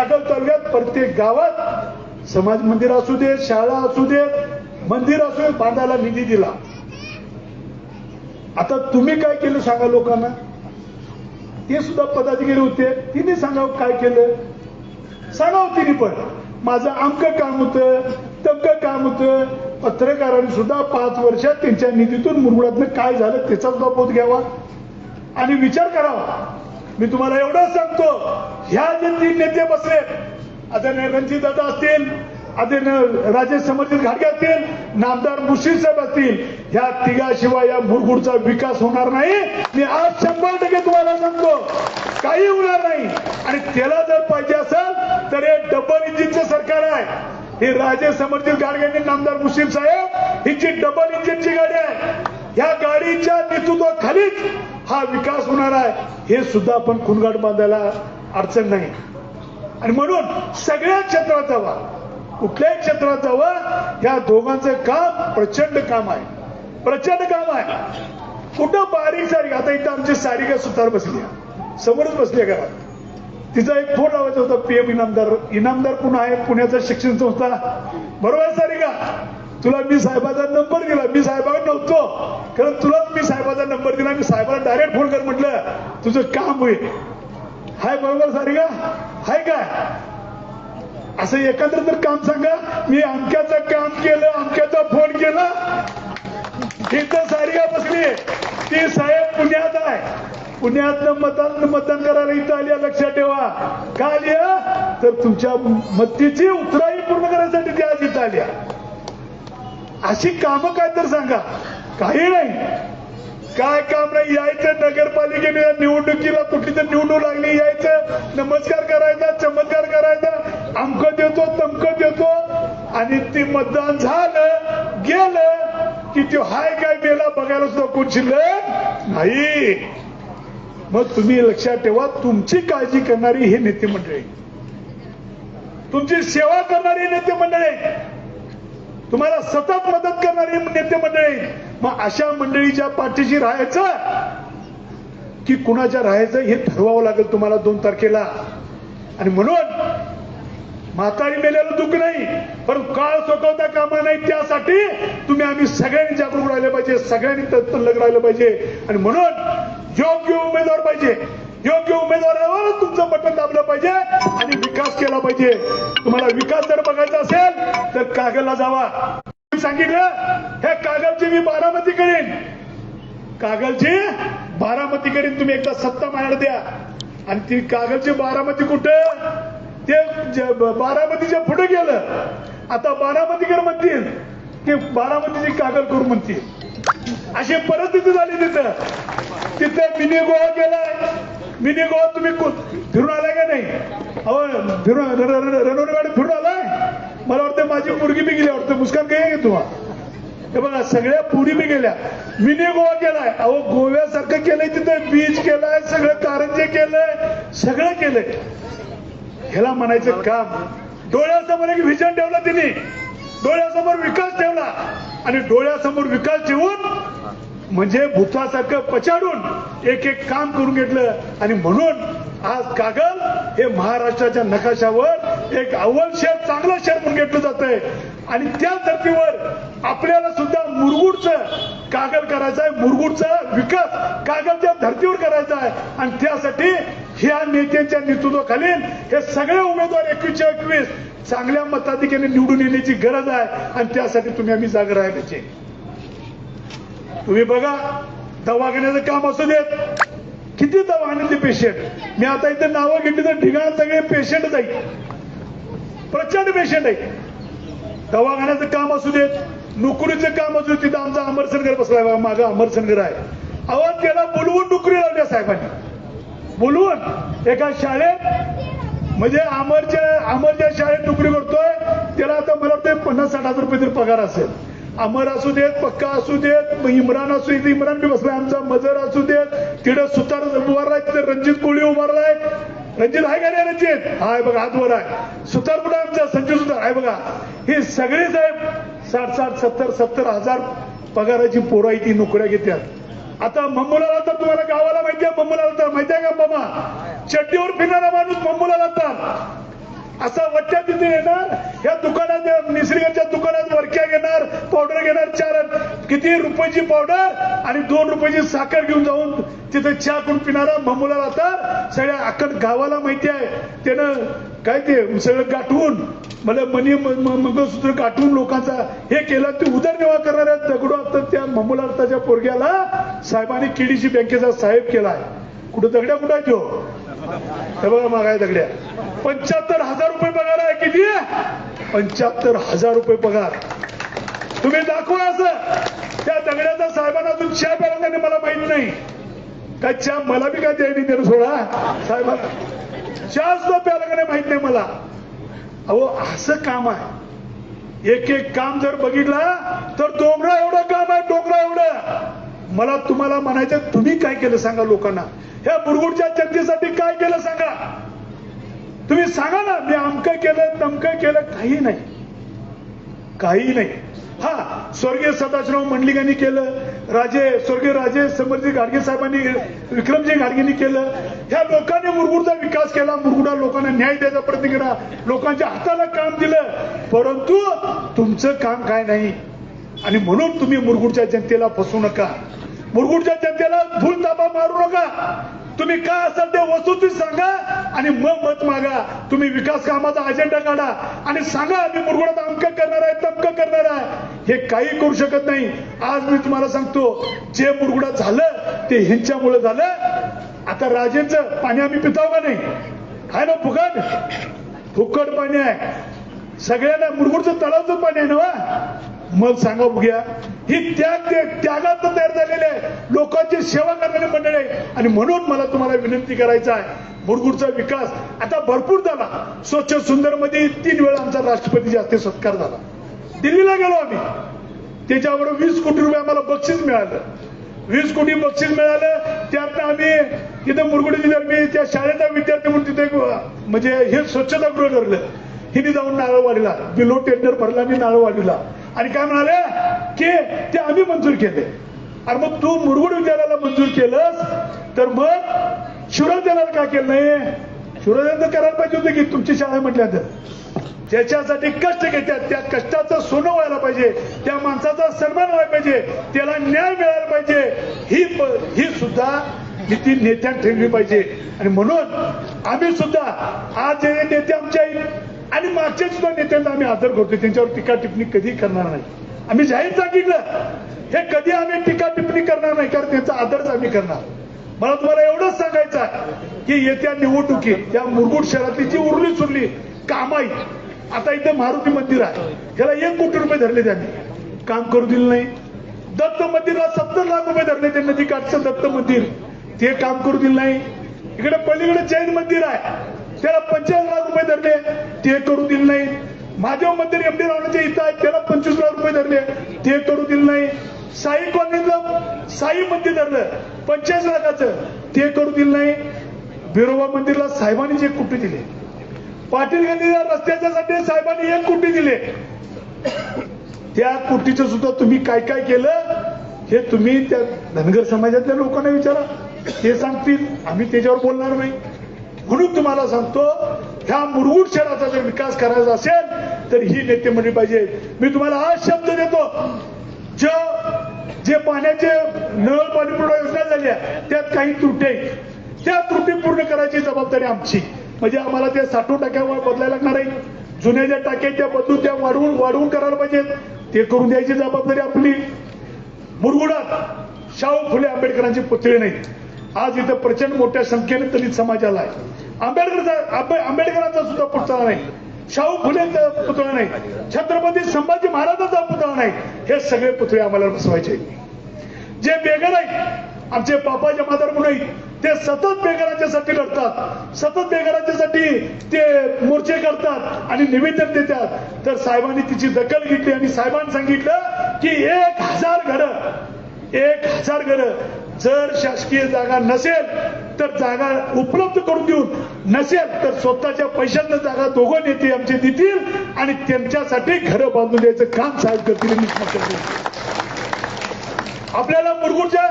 या तालुक्यात प्रत्येक गावात समाज मंदिर असू देत शाळा असू देत मंदिर असू देत बांधायला निधी दिला. आता तुम्ही काय केलं सांगा लोकांना? ते सुद्धा पदाधिकारी होते तिने सांगावं काय केलं? सांगावं हो तिने पण. माझं अंक काम होतं तमकं काम होतं. पत्रकारांनी सुद्धा पाच वर्षात त्यांच्या निधीतून मुरगुडातनं काय झालं त्याचा सुद्धा बोध घ्यावा. आणि विचार करावा. मी तुम्हाला एवढंच सांगतो ह्या जे तीन नेते बसले. आदरणीय रणजित दादा असतील आदरणीय राजेश समर्जित घाटगे असतील नामदार मुशीर साहेब असतील ह्या तिघाशिवाय या मुरगुडचा विकास होणार नाही. मी आज शंभर टक्के तुम्हाला सांगतो काही होणार नाही. आणि त्याला जर पाहिजे असेल तर हे डबल इंजिनचं सरकार आहे. हे राजे समर्जित गाडगे आणि नामदार मुशीर साहेब हिची डबल इंजिनची गाडी आहे. या गाडीच्या नेतृत्वाखालीच हा विकास होणार आहे. हे सुद्धा आपण खुणगाट बांधायला अडचण नाही. आणि म्हणून सगळ्या क्षेत्रात जावा कुठल्याही क्षेत्रात जावा या दोघांचं काम प्रचंड काम आहे. प्रचंड काम आहे. कुठं बारीक सारीक आता इथं आमची सारिका सुतार बसली समोरच बसली आहे घरात. तिचा एक फोन लावायचा होता पीएम इनामदार. इनामदार पुन्हा आहे? पुण्याचा शिक्षण संस्था. बरोबर आहे सारिका तुला मी साहेबाचा नंबर दिला. मी साहेबाकडे नव्हतो. कारण तुलाच मी साहेबाचा नंबर दिला. मी साहेबाला डायरेक्ट तुझं काम होईल. हाय बरोबर सारिका हाय काय असं एकत्र तर काम सांगा. मी अमक्याचं काम केलं अमक्याचा फोन केला. इथं सारिका बसली? ती साहेब पुण्यात आहे. पुण्यातनं मतदान मतदान करायला इथं आली लक्षात ठेवा. का आली तर तुमच्या मतीची उतराई पूर्ण करायसाठी ती आज इथं आली अशी कामं काय तर सांगा. काही नाही. काय काम नाही यायचं नगरपालिकेने या निवडणुकीला कुठली तर निवडणूक लागली यायचं. नमस्कार करायचा चमत्कार करायचा. अमकं देतो तमकं देतो. आणि ते मतदान झालं गेलं की तो हाय काय गेला बघायला सुद्धा कोण शिल्लक नाही. मग तुम्ही लक्षात ठेवा तुमची काळजी करणारी हे नेते मंडळी तुमची सेवा करणारी नेते मंडळी तुम्हाला सतत मदत करणारी नेते मंडळी मग अशा मंडळीच्या पाठीशी राहायचं? की कुणाच्या राहायचं? हे ठरवावं लागेल तुम्हाला दोन तारखेला. आणि म्हणून म्हातारी मेल्याला दुःख नाही पण काळ सोकवता कामा नाही त्यासाठी तुम्ही आम्ही सगळ्यांनी जागरूक राहिले पाहिजे सगळ्यांनी तत्पल्लक राहिलं पाहिजे. आणि म्हणून योग्य उमेदवार पाहिजे. योग्य उमेदवारावर तुमचं बटन दाबलं पाहिजे आणि विकास केला पाहिजे. तुम्हाला विकास जर बघायचा असेल तर कागदला जावा. सांगितलं हे कागलची मी बारामती करेन. कागलची बारामती करीन तुम्ही एकदा सत्ता माझ्याकडे द्या. आणि ती कागलची बारामती कुठं? ते बारामतीच्या पुढे गेलं. आता बारामतीकर म्हणतील की बारामतीची कागल करू म्हणतील. अशी परिस्थिती झाली तिथं. तिथं मिनी गोवा गेला मिनी गोवा तुम्ही फिरून आलाय का नाही? अहो फिरून रणवणे गाडी फिरून आलाय? मला वाटतं माझी मुलगी बी गेली वाटतं. मुस्कान काय आहे तुम्हाला हे बघा सगळ्या पुरी बी गेल्या. मिनी गोवा केलाय अहो गोव्यासारखं केलंय तिथं. बीच केलाय सगळं कारंजे केलंय सगळं केलंय. ह्याला म्हणायचं काम. डोळ्यासमोर एक व्हिजन ठेवला तिने. डोळ्यासमोर विकास ठेवला. आणि डोळ्यासमोर विकास ठेवून म्हणजे भूतासारखं पछाडून एक एक काम करून घेतलं. आणि म्हणून आज कागल हे महाराष्ट्राच्या नकाशावर एक अव्वल शहर चांगलं शहर म्हणून घेतलं जात आहे आणि त्या धर्तीवर आपल्याला सुद्धा मुरगुडचं कागल करायचं आहे मुरगुडचा विकास कागलच्या धर्तीवर करायचा आहे आणि त्यासाठी ह्या नेत्यांच्या नेतृत्वाखाली हे सगळे उमेदवार एकवीसच्या एकवीस चांगल्या मताधिक्याने निवडून येण्याची गरज आहे. आणि त्यासाठी तुम्ही आम्ही जागा राहायचे तुम्ही बघा दवाखान्याचं काम असू देत. किती दवाखान्यातले पेशंट मी आता इथे नावं घेतली तर ठिकाण सगळे पेशंटच आहे प्रचंड पेशंट आहे दवाखान्याचं काम असू देत नोकरीचं काम असू देत तिथं आमचा अमरसनगर बसलाय बघा मागं अमरसनगर आहे. अहो त्याला बोलवून नोकरी लावल्या साहेबांनी. बोलवून. एका शाळेत म्हणजे अमरच्या अमरच्या शाळेत नोकरी करतोय त्याला आता मला वाटतं पन्नास साठ हजार रुपये तरी पगार असेल. अमर असू देत पक्का असू देत इम्रान असू देत इम्रान बी बसलाय आमचा मजर असू देत. तिथं सुतार उभारलाय तिथं रणजित कोळी उभारलाय. रणजित आहे का नाही रणजित? हाय बघा हातवर आहे. सुतार कुठं आमचा? संजय सुतार आहे बघा. हे सगळे साहेब साठ साठ सत्तर सत्तर हजार पगाराची पोरं आहे ती नोकऱ्या घेतात आता मम्मूला तर तुम्हाला गावाला माहिती आहे? मम्मूला तर माहिती आहे का बाबा चड्डीवर फिरणारा माणूस मम्मूला लागतात असा वट्ट्या तिथे येणार या दुकानात निसर्गाच्या दुकानात वरक्या घेणार पावडर घेणार चार किती रुपयाची पावडर आणि दोन रुपयाची साखर घेऊन जाऊन तिथे चहा करून पिणारा मम्मूला राहतात. सगळ्या अख्खड गावाला माहिती आहे. त्यानं काय ते सगळं गाठवून मला मनी मंगळसूत्र गाठवून लोकांचा हे केलं ते उदरनिर्वाह करणाऱ्या दगडू आता त्या मम्मूला अर्थाच्या पोरग्याला साहेबांनी केडीसी बँकेचा साहेब केलाय. कुठं दगड्या कुठं तो हे बघा मागाय दगड्या. पंच्याहत्तर हजार रुपये पगार आहे किती? पंच्याहत्तर हजार रुपये पगार. तुम्ही दाखवा असं. त्या दगड्याचा साहेबांना अजून चहा प्याला मला माहीत नाही. काय चहा मला बी काय द्यायला नाही सोडा. साहेबांना चहा सुद्धा प्यायला का नाही माहीत नाही मला. अहो असं काम आहे. एक एक काम जर बघितला तर डोंगरा एवढं काम आहे डोंगरा एवढं. मला तुम्हाला म्हणायचं तुम्ही काय केलं सांगा लोकांना. ह्या बुरगुडच्या जनतेसाठी काय केलं सांगा? तुम्ही सांगा ना मी अमकं केलं तमकं केलं काही नाही. काही नाही. हा स्वर्गीय सदाशिवराव मंडलिकांनी केलं राजे स्वर्गीय राजे समरजी गाडगे साहेबांनी विक्रमजी गाडगेंनी केलं. ह्या लोकांनी मुरगुडचा विकास केला मुरगुडा लोकांना न्याय द्यायचा प्रयत्न केला लोकांच्या हाताला काम दिलं. परंतु तुमचं काम काय नाही? आणि म्हणून तुम्ही मुरगुडच्या जनतेला फसू नका. मुरगुडच्या जनतेला धूल ताबा मारू नका. तुम्ही काय असाल ते वस्तुस्थित सांगा आणि मग मत मागा. तुम्ही विकास कामाचा अजेंडा काढा आणि सांगा मी मुरगुडात अमकं करणार आहे तमक करणार आहे. हे काही करू शकत नाही. आज मी तुम्हाला सांगतो जे मुरगुडा झालं ते ह्यांच्यामुळे झालं. आता राजेंच पाणी आम्ही पिताव का नाही? आहे ना फुकट? फुकट पाणी आहे. सगळ्यांना मुरगुडचं तळाचं पाणी आहे ना वा? मग सांगा बघूया. ही त्याग ते त्यागात तयार झालेले आहे. लोकांची सेवा करणारे मंडळ आहे. आणि म्हणून मला तुम्हाला विनंती करायचं आहे. मुरगुडचा विकास आता भरपूर झाला. स्वच्छ सुंदरमध्ये तीन वेळा आमचा राष्ट्रपती हस्ते सत्कार झाला. दिल्लीला गेलो आम्ही. त्याच्यावर वीस कोटी रुपये आम्हाला बक्षीस मिळालं. वीस कोटी बक्षीस मिळालं. त्यातनं आम्ही तिथं मुरगुडी मी त्या शाळेचा विद्यार्थी म्हणून तिथे म्हणजे हे स्वच्छतागृह ठरलं हिने जाऊन नारळवाडीला. बिलो टेंडर भरला आणि नारळवाडीला. आणि काय म्हणाले? की ते आम्ही मंजूर केले. अरे मग तू मुरगुड विद्यालयाला मंजूर केलंस? तर मग शिवराज्याला का केलं नाही? शिवराज्याला करायला पाहिजे होतं की तुमची शाळा म्हटल्या तर. ज्याच्यासाठी कष्ट घेतात त्या कष्टाचं सोनं व्हायला पाहिजे त्या माणसाचा सन्मान व्हायला पाहिजे त्याला न्याय मिळायला पाहिजे. ही प- ही सुद्धा नीती नेत्यात ठेवली पाहिजे. आणि म्हणून आम्ही सुद्धा आज जे नेते आमच्या आणि मागच्या सुद्धा नेत्यांना आम्ही आदर करतो त्यांच्यावर टीका टिप्पणी कधी करणार नाही. आम्ही जाहीर सांगितलं हे कधी आम्ही टीका टिप्पणी करणार नाही कारण त्यांचा आदरच आम्ही करणार. मला तुम्हाला एवढंच सांगायचं आहे की येत्या निवडणुकीत या मुरगुड शहरातली जी उरली सुरली कामाई आता इथं मारुती मंदिर आहे. त्याला एक कोटी रुपये धरले त्यांनी. काम करू दिलं नाही. दत्त मंदिरला सत्तर लाख रुपये धरले ते नदी काठचं दत्त मंदिर. ते काम करू दिलं नाही. इकडे पलीकडे जैन मंदिर आहे. त्याला पंचवीस लाख रुपये धरले. ते करू दिलं नाही. महादेव मंदिर एमडी रावणाच्या इथं आहे. त्याला पंचवीस लाख रुपये धरले. ते करू दिलं नाही. साई कॉलनीतलं साई मंदिर धरलं. पंचाळीस लाखाचं. ते करू दिलं नाही. बिरोबा मंदिरला साहेबांनी जे कोटी दिले. पाटील गांधीला रस्त्याच्यासाठी साहेबांनी एक कुटी दिले. त्या कुटीचं सुद्धा तुम्ही काय काय केलं हे तुम्ही त्या धनगर समाजातल्या लोकांना विचारा. ते सांगतील. आम्ही त्याच्यावर बोलणार नाही. म्हणून तुम्हाला सांगतो ह्या मुरगुड शहराचा जर विकास करायचा असेल तर ही नेते मंडळी पाहिजे. मी तुम्हाला आज शब्द देतो. जो जे पाण्याचे नळ पाणी पुरवठा योजना झाल्या त्यात काही त्रुटी आहेत. त्या त्रुटी पूर्ण करायची जबाबदारी आमची. म्हणजे आम्हाला त्या साठवून टाक्यावर बदलायला लागणार आहे. जुन्या ज्या टाक्या त्या बदलून त्या वाढवून वाढवून करायला पाहिजेत. ते करून द्यायची जबाबदारी आपली. मुरगुडात शाहू फुले आंबेडकरांची पुतळी नाही आज इथं प्रचंड मोठ्या संख्येने दलित समाजाला आहे. आंबेडकरचा आंबेडकरांचा सुद्धा पुतळा नाही. शाहू फुलेचा पुतळा नाही. छत्रपती संभाजी महाराजांचा पुतळा नाही. हे सगळे पुतळे आम्हाला बसवायचे. जे बेघर आहेत आमचे बापा जमादार म्हणून आहेत ते सतत बेघरांच्यासाठी लढतात. सतत बेघरांच्यासाठी ते मोर्चे करतात आणि निवेदन देतात. तर साहेबांनी तिची दखल घेतली आणि साहेबांनी सांगितलं की एक हजार घरं एक हजार घरं जर शासकीय जागा नसेल तर जागा उपलब्ध करून देऊन नसेल तर स्वतःच्या पैशांना जागा दोघं नेते आमचे देतील आणि त्यांच्यासाठी घरं बांधून द्यायचं काम साहेब करतील आपल्याला मुरगुडच्या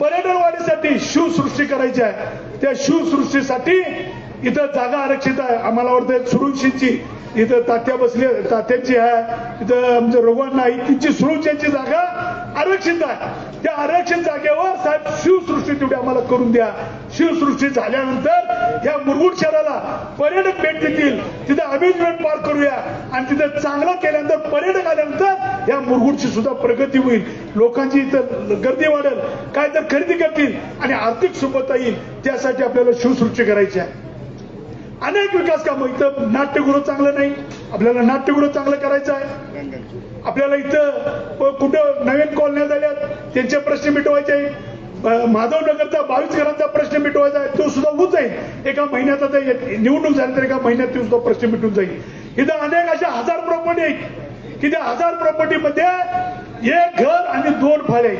पर्यटन वाढीसाठी शिवसृष्टी करायची आहे. त्या शिवसृष्टीसाठी इथं जागा आरक्षित आहे. आम्हाला वाटतं सुरुंशींची इथं तात्या बसले तात्यांची आहे. इथं आमचं रोगवान आहे. तिची सुरुंशीची जागा आरक्षित आहे त्या आरक्षित जागेवर साहेब शिवसृष्टी तेवढी आम्हाला करून द्या. शिवसृष्टी झाल्यानंतर या मुरगुड शहराला पर्यटक भेट देतील. तिथं अम्युजमेंट पार्क करूया. आणि तिथं चांगलं केल्यानंतर पर्यटक आल्यानंतर या मुरगुडची सुद्धा प्रगती होईल. लोकांची इथं गर्दी वाढेल. काय तर खरेदी करतील आणि आर्थिक सुबत्ता येईल. त्यासाठी आपल्याला शिवसृष्टी करायची आहे. अनेक विकास कामं इथं नाट्यगृह चांगलं नाही. आपल्याला नाट्यगृह चांगलं करायचं आहे. आपल्याला इथं कुठं नवीन कॉलन्या झाल्यात त्यांचे प्रश्न मिटवायचे माधवनगरचा बावीस घरांचा प्रश्न मिटवायचा आहे तो सुद्धा होऊन जाईल. एका महिन्याचा ये- निवडणूक झाल्यानंतर एका महिन्यात तो सुद्धा प्रश्न मिटून जाईल. इथं अनेक अशा हजार प्रॉपर्टी आहेत की त्या हजार प्रॉपर्टीमध्ये एक घर आणि दोन फाळे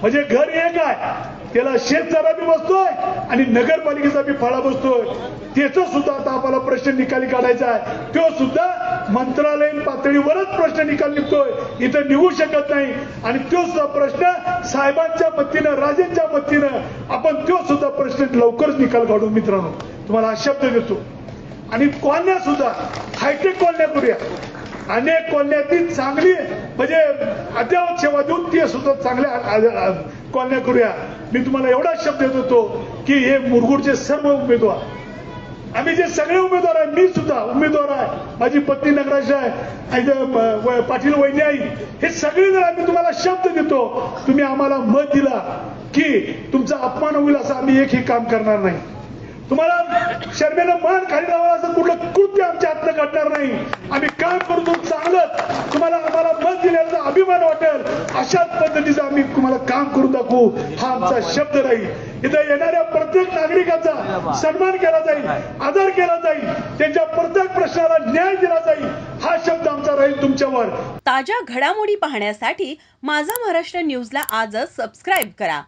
म्हणजे घर एक आहे. त्याला शेतचारा बी बसतोय आणि नगरपालिकेचा बी फळा बसतोय. त्याचा सुद्धा आता आपल्याला प्रश्न निकाली काढायचा आहे. तो सुद्धा मंत्रालयीन पातळीवरच प्रश्न निकाल निघतोय. इथं निघू शकत नाही. आणि तो सुद्धा प्रश्न साहेबांच्या मतीनं राजेंच्या मतीनं आपण तो सुद्धा प्रश्न लवकरच निकाल काढू मित्रांनो. तुम्हाला हा शब्द देतो. आणि कॉलन्या सुद्धा हायटेक कॉलन्या करूया. अनेक कॉलन्यातील चांगली म्हणजे अद्ययावत सेवा देऊन ती सुद्धा चांगल्या कॉलन्या करूया. मी तुम्हाला एवढा शब्द देत होतो की हे मुरगुडचे सर्व उमेदवार आम्ही जे सगळे उमेदवार आहे मी सुद्धा उमेदवार आहे. माझी पत्नी नगराश आहे व- पाटील वैद्य आई हे सगळे जण आम्ही तुम्हाला शब्द देतो. तुम्ही आम्हाला मत दिला की तुमचा अपमान होईल असं आम्ही एकही काम करणार नाही. तुम्हाला शर्मेनं मान खाली लावा असं कुठलं कृत्य आमच्या हातनं घडणार नाही. आम्ही काम करतो चांगलंच. तुम्हाला आम्हाला मत दिल्याचा अभिमान वाटेल. अशाच पद्धतीचं आम्ही तुम्हाला काम करून दाखवू. हा आमचा शब्द राहील इथं येणाऱ्या प्रत्येक नागरिकाचा सन्मान केला जाईल आदर केला जाईल. त्यांच्या प्रत्येक प्रश्नाला न्याय दिला जाईल. हा शब्द आमचा राहील तुमच्यावर. ताज्या घडामोडी पाहण्यासाठी माझा महाराष्ट्र न्यूजला आजच सबस्क्राईब करा.